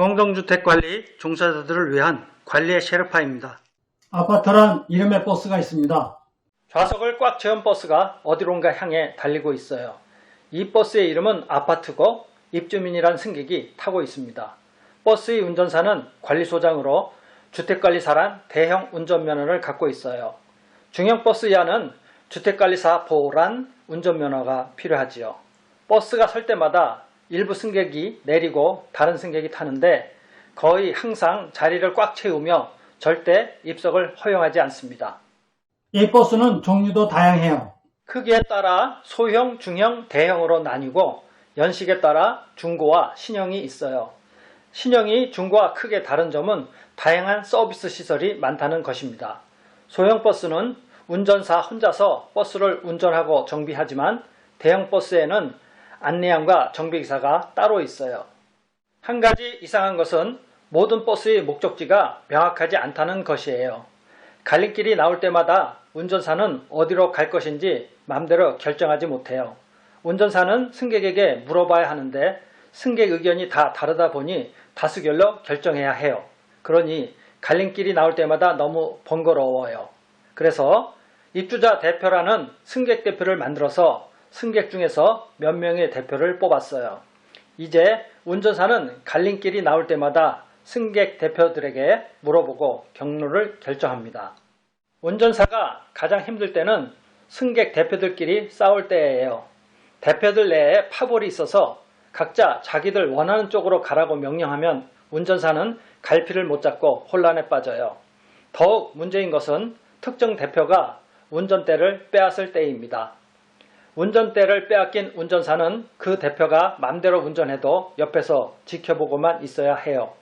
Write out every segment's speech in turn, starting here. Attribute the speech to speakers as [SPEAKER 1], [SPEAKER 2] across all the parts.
[SPEAKER 1] 공동주택관리 종사자들을 위한 관리의 셰르파입니다.
[SPEAKER 2] 아파트란 이름의 버스가 있습니다.
[SPEAKER 1] 좌석을 꽉 채운 버스가 어디론가 향해 달리고 있어요. 이 버스의 이름은 아파트고 입주민이란 승객이 타고 있습니다. 버스의 운전사는 관리소장으로 주택관리사란 대형 운전면허를 갖고 있어요. 중형 버스 이하는 주택관리사 보호란 운전면허가 필요하지요. 버스가 설 때마다 일부 승객이 내리고 다른 승객이 타는데 거의 항상 자리를 꽉 채우며 절대 입석을 허용하지 않습니다.
[SPEAKER 2] 이 버스는 종류도 다양해요.
[SPEAKER 1] 크기에 따라 소형, 중형, 대형으로 나뉘고 연식에 따라 중고와 신형이 있어요. 신형이 중고와 크게 다른 점은 다양한 서비스 시설이 많다는 것입니다. 소형 버스는 운전사 혼자서 버스를 운전하고 정비하지만 대형 버스에는 안내양과 정비기사가 따로 있어요. 한 가지 이상한 것은 모든 버스의 목적지가 명확하지 않다는 것이에요. 갈림길이 나올 때마다 운전사는 어디로 갈 것인지 마음대로 결정하지 못해요. 운전사는 승객에게 물어봐야 하는데 승객 의견이 다 다르다 보니 다수결로 결정해야 해요. 그러니 갈림길이 나올 때마다 너무 번거로워요. 그래서 입주자 대표라는 승객 대표를 만들어서 승객 중에서 몇 명의 대표를 뽑았어요. 이제 운전사는 갈림길이 나올 때마다 승객 대표들에게 물어보고 경로를 결정합니다. 운전사가 가장 힘들 때는 승객 대표들끼리 싸울 때예요. 대표들 내에 파벌이 있어서 각자 자기들 원하는 쪽으로 가라고 명령하면 운전사는 갈피를 못 잡고 혼란에 빠져요. 더욱 문제인 것은 특정 대표가 운전대를 빼앗을 때입니다. 운전대를 빼앗긴 운전사는 그 대표가 맘대로 운전해도 옆에서 지켜보고만 있어야 해요.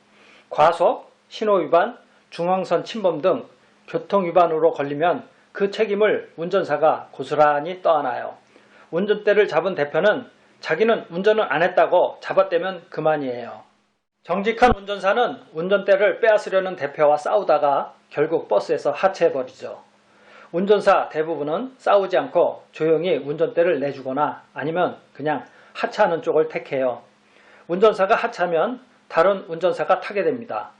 [SPEAKER 1] 과속, 신호위반, 중앙선 침범 등 교통위반으로 걸리면 그 책임을 운전사가 고스란히 떠안아요. 운전대를 잡은 대표는 자기는 운전을 안 했다고 잡아떼면 그만이에요. 정직한 운전사는 운전대를 빼앗으려는 대표와 싸우다가 결국 버스에서 하차해버리죠. 운전사 대부분은 싸우지 않고 조용히 운전대를 내주거나 아니면 그냥 하차하는 쪽을 택해요. 운전사가 하차하면 다른 운전사가 타게 됩니다.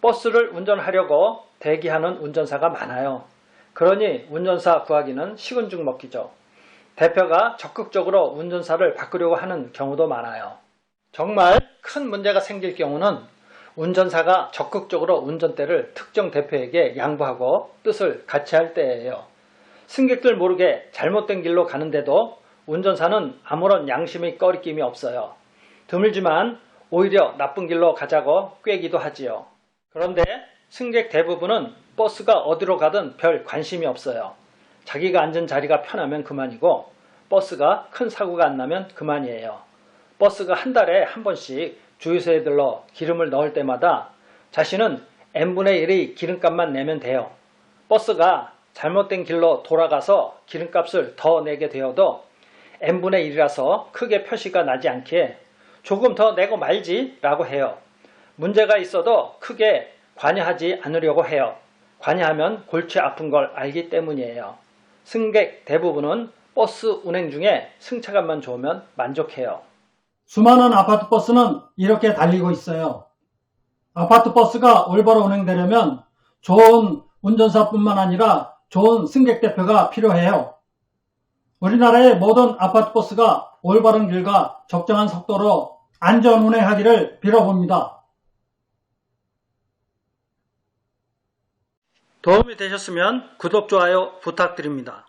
[SPEAKER 1] 버스를 운전하려고 대기하는 운전사가 많아요. 그러니 운전사 구하기는 식은 죽 먹기죠. 대표가 적극적으로 운전사를 바꾸려고 하는 경우도 많아요. 정말 큰 문제가 생길 경우는 운전사가 적극적으로 운전대를 특정 대표에게 양보하고 뜻을 같이 할 때예요. 승객들 모르게 잘못된 길로 가는데도 운전사는 아무런 양심의 꺼리낌이 없어요. 드물지만 오히려 나쁜 길로 가자고 꾀기도 하지요. 그런데 승객 대부분은 버스가 어디로 가든 별 관심이 없어요. 자기가 앉은 자리가 편하면 그만이고 버스가 큰 사고가 안 나면 그만이에요. 버스가 한 달에 한 번씩 주유소에 들러 기름을 넣을 때마다 자신은 n분의 1의 기름값만 내면 돼요. 버스가 잘못된 길로 돌아가서 기름값을 더 내게 되어도 n분의 1이라서 크게 표시가 나지 않기에 조금 더 내고 말지 라고 해요. 문제가 있어도 크게 관여하지 않으려고 해요. 관여하면 골치 아픈 걸 알기 때문이에요. 승객 대부분은 버스 운행 중에 승차감만 좋으면 만족해요.
[SPEAKER 2] 수많은 아파트 버스는 이렇게 달리고 있어요. 아파트 버스가 올바로 운행되려면 좋은 운전사뿐만 아니라 좋은 승객 대표가 필요해요. 우리나라의 모든 아파트 버스가 올바른 길과 적정한 속도로 안전 운행하기를 빌어봅니다.
[SPEAKER 1] 도움이 되셨으면 구독, 좋아요 부탁드립니다.